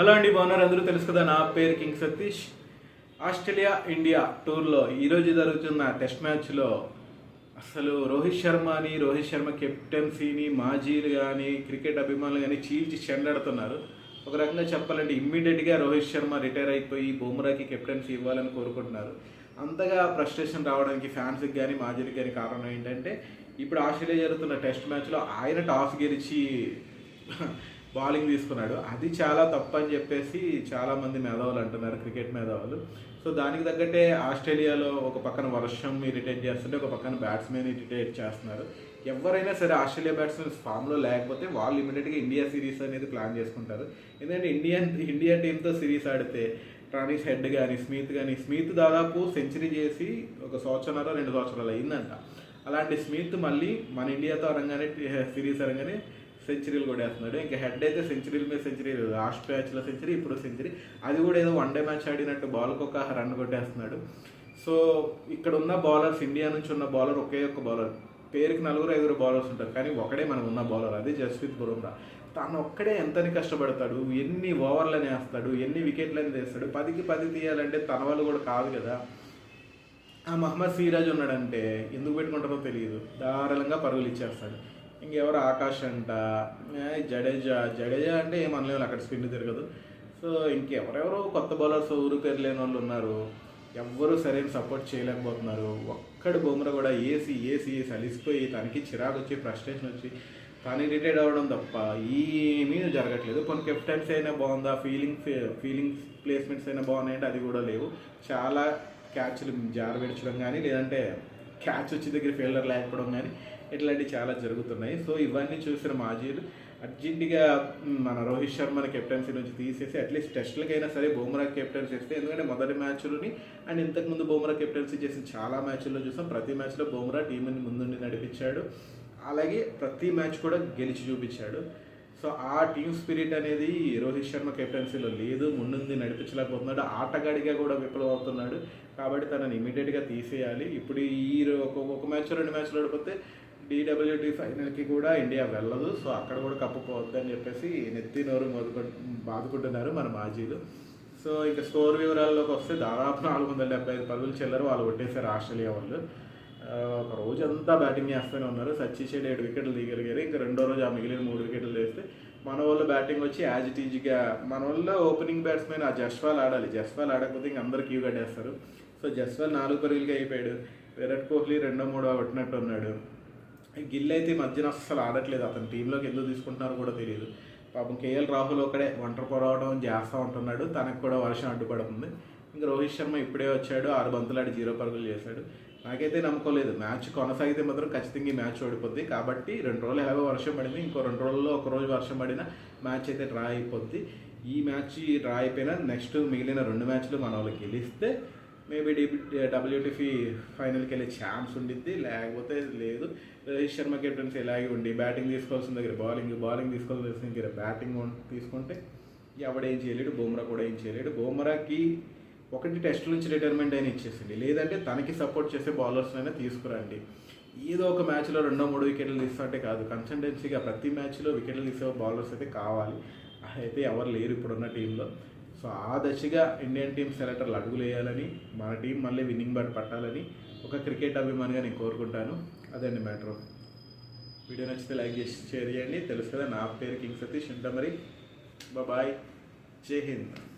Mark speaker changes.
Speaker 1: Hello అండి బాగున్నారు? అందరూ తెలుసు కదా నా పేరు కింగ్ సతీష్. ఆస్ట్రేలియా ఇండియా టూర్లో ఈరోజు జరుగుతున్న టెస్ట్ మ్యాచ్లో అసలు రోహిత్ శర్మని రోహిత్ శర్మ కెప్టెన్సీని మాజీలు కానీ క్రికెట్ అభిమానులు కానీ చీల్చి చెండాడుతున్నారు. ఒక రకంగా చెప్పాలంటే ఇమ్మీడియట్గా రోహిత్ శర్మ రిటైర్ అయిపోయి బుమ్రాకి కెప్టెన్సీ ఇవ్వాలని కోరుకుంటున్నారు. అంతగా ఫ్రస్ట్రేషన్ రావడానికి ఫ్యాన్స్కి కానీ మాజీలకు కానీ కారణం ఏంటంటే ఇప్పుడు ఆస్ట్రేలియా జరుగుతున్న టెస్ట్ మ్యాచ్లో ఆయన టాస్ గెలిచి బౌలింగ్ తీసుకున్నాడు. అది చాలా తప్పు అని చెప్పేసి చాలా మంది మేధావులు అంటున్నారు క్రికెట్ మేధావులు. సో దానికి తగ్గట్టే ఆస్ట్రేలియాలో ఒక పక్కన వర్షం ఇరిటేట్ చేస్తుంటే ఒక పక్కన బ్యాట్స్మెన్ ఇరిటేట్ చేస్తున్నారు. ఎవరైనా సరే ఆస్ట్రేలియా బ్యాట్స్మెన్ ఫామ్లో లేకపోతే వాళ్ళు ఇమీడియట్గా ఇండియా సిరీస్ అనేది ప్లాన్ చేసుకుంటారు. ఎందుకంటే ఇండియన్ ఇండియా టీంతో సిరీస్ ఆడితే ట్రానిస్ హెడ్ కానీ స్మిత్ కానీ స్మిత్ దాదాపు సెంచరీ చేసి ఒక సంవత్సరాలు రెండు సంవత్సరాలు అయిందంట. అలాంటి స్మిత్ మళ్ళీ మన ఇండియాతో అనగానే సిరీస్ అనగానే సెంచరీలు కొట్టేస్తున్నాడు ఇంకా హెడ్ అయితే సెంచరీల మీద సెంచరీ లాస్ట్ మ్యాచ్లో సెంచరీ ఇప్పుడు సెంచరీ. అది కూడా ఏదో వన్ డే మ్యాచ్ ఆడినట్టు బాల్కి ఒక రన్ కొట్టేస్తున్నాడు. సో ఇక్కడ ఉన్న బౌలర్స్ ఇండియా నుంచి ఉన్న బౌలర్ ఒకే ఒక్క బౌలర్ పేరుకి నలుగురు ఐదుగురు బౌలర్స్ ఉంటారు. కానీ ఒకడే మనం ఉన్న బౌలర్ అది జస్ప్రీత్ బుమ్రా తను ఒక్కడే ఎంతని కష్టపడతాడు? ఎన్ని ఓవర్లని వేస్తాడు ఎన్ని వికెట్లని తీస్తాడు? పదికి పది తీయాలంటే తన వాళ్ళు కూడా కాదు కదా. ఆ మహమ్మద్ సిరాజ్ ఉన్నాడంటే ఎందుకు పెట్టుకుంటారో తెలియదు. దారుణంగా పరుగులు ఇచ్చేస్తాడు. ఇంకెవరు ఆకాష్ అంట జడేజా జడేజా అంటే ఏమనలేము అక్కడ స్పిన్ తిరగదు. సో ఇంకెవరెవరో కొత్త బౌలర్స్ ఊరు పేరు లేని వాళ్ళు ఉన్నారు. ఎవ్వరూ సరైన సపోర్ట్ చేయలేకపోతున్నారు. ఒక్కడు బొమ్మర కూడా ఏసి ఏసి ఏసి అలిసిపోయి తనకి చిరాకు వచ్చి ఫ్రస్ట్రేషన్ వచ్చి తను ఇరిటేట్ అవ్వడం తప్ప ఏమీ జరగట్లేదు. కొన్ని కెప్టెన్స్ అయినా బాగుందా? ఫీలింగ్ ఫీలింగ్స్ ప్లేస్మెంట్స్ అయినా బాగున్నాయంటే అది కూడా లేవు. చాలా క్యాచ్లు జారబెట్టడం కానీ లేదంటే క్యాచ్ వచ్చి దగ్గర ఫీల్డర్ లేకపోవడం కానీ ఇట్లాంటివి చాలా జరుగుతున్నాయి. సో ఇవన్నీ చూసిన మాజీలు అర్జెంటుగా మన రోహిత్ శర్మని కెప్టెన్సీ నుంచి తీసేసి అట్లీస్ట్ టెస్ట్లకైనా సరే బుమ్రా కెప్టెన్సీ ఇస్తే ఎందుకంటే మొదటి మ్యాచ్లోని అండ్ ఇంతకుముందు బుమ్రా కెప్టెన్సీ చేసిన చాలా మ్యాచ్ల్లో చూసాం. ప్రతి మ్యాచ్లో బుమ్రా టీంని ముందుండి నడిపించాడు. అలాగే ప్రతి మ్యాచ్ కూడా గెలిచి చూపించాడు. సో ఆ టీమ్ స్పిరిట్ అనేది రోహిత్ శర్మ కెప్టెన్సీలో లేదు ముందుంది నడిపించలేకపోతున్నాడు ఆటగాడిగా కూడా విఫలమవుతున్నాడు. కాబట్టి తనని ఇమీడియట్గా తీసేయాలి. ఇప్పుడు ఈ ఒక ఒక మ్యాచ్ రెండు మ్యాచ్లు ఆడిపోతే డిడబ్ల్యూటీ ఫైనల్కి కూడా ఇండియా వెళ్ళదు. సో అక్కడ కూడా కప్పు పోవద్దు అని చెప్పేసి నెత్తి నోరు మొదలు బాదుకుంటున్నారు మన మాజీలు. సో ఇంకా స్కోర్ వివరాల్లోకి వస్తే దాదాపు నాలుగు వందల డెబ్బై ఐదు పరుగులు చెల్లరు. వాళ్ళు కొట్టేశారు ఆస్ట్రేలియా వాళ్ళు. ఒక రోజు అంతా బ్యాటింగ్ చేస్తూనే ఉన్నారు. సచిన్ ఏడు వికెట్లు దిగలిగారు. ఇంకా రెండో రోజు ఆ మిగిలిన మూడు వికెట్లు వేస్తే మన వాళ్ళు బ్యాటింగ్ వచ్చి యాజ్ ఇట్ ఈజ్గా మన వల్ల ఓపెనింగ్ బ్యాట్స్మెన్ ఆ జస్వాల్ ఆడాలి. జస్వాల్ ఆడకపోతే ఇంక అందరు క్యూ కట్టేస్తారు. సో జస్వాల్ నాలుగు పరుగులుగా అయిపోయాడు. విరాట్ కోహ్లీ రెండో మూడో కొట్టినట్టు ఉన్నాడు. గిల్ అయితే ఈ మధ్యన అస్సలు ఆడట్లేదు. అతను టీంలోకి ఎందుకు తీసుకుంటున్నారో కూడా తెలియదు. పాపం కేఎల్ రాహుల్ ఒకడే ఒంటరి పోరావడం చేస్తూ ఉంటున్నాడు. తనకు కూడా వర్షం అడ్డుపడుతుంది. ఇంకా రోహిత్ శర్మ ఇప్పుడే వచ్చాడు. ఆరు బంతులాడి జీరో పరుగులు చేశాడు. నాకైతే నమ్మకం లేదు. మ్యాచ్ కొనసాగితే మాత్రం ఖచ్చితంగా ఈ మ్యాచ్ ఓడిపోద్ది. కాబట్టి రెండు రోజులు ఎలాగో వర్షం పడింది. ఇంకో రెండు రోజుల్లో ఒక రోజు వర్షం పడినా మ్యాచ్ అయితే డ్రా అయిపోద్ది. ఈ మ్యాచ్ డ్రా అయిపోయినా నెక్స్ట్ మిగిలిన రెండు మ్యాచ్లు మన వాళ్ళు గెలిస్తే మేబీ డి డబ్ల్యూటీఫీ ఫైనల్కి వెళ్ళే ఛాన్స్ ఉండిద్ది. లేకపోతే లేదు. రోహిత్ శర్మ కెప్టెన్స్ ఇలాగే ఉండి బ్యాటింగ్ తీసుకోవాల్సిన దగ్గర బౌలింగ్ బౌలింగ్ తీసుకోవాల్సిన దగ్గర బ్యాటింగ్ తీసుకుంటే ఎవడేం చేయలేడు బుమ్రా కూడా ఏం చేయలేడు. బుమ్రాకి ఒకటి టెస్ట్ నుంచి రిటైర్మెంట్ అయినా ఇచ్చేసింది. లేదంటే తనకి సపోర్ట్ చేసే బౌలర్స్ అయినా తీసుకురండి. ఏదో ఒక మ్యాచ్లో రెండో మూడు వికెట్లు తీస్తుంటే కాదు కన్సల్టెన్సీగా ప్రతి మ్యాచ్లో వికెట్లు తీసే బౌలర్స్ అయితే కావాలి. అయితే ఎవరు లేరు ఇప్పుడున్న టీంలో. సో ఆ దశగా ఇండియన్ టీం సెలెక్టర్లు అడుగులు వేయాలని మన టీం మళ్ళీ విన్నింగ్ బ్యాట్ పట్టాలని ఒక క్రికెట్ అభిమానిగా నేను కోరుకుంటాను. అదండి మ్యాటర్ వీడియో నచ్చితే లైక్ చేసి షేర్ చేయండి. తెలుసు కదా నా పేరు కింగ్ సతీష్. ఉంటా మరి. బాయ్. జై హింద్.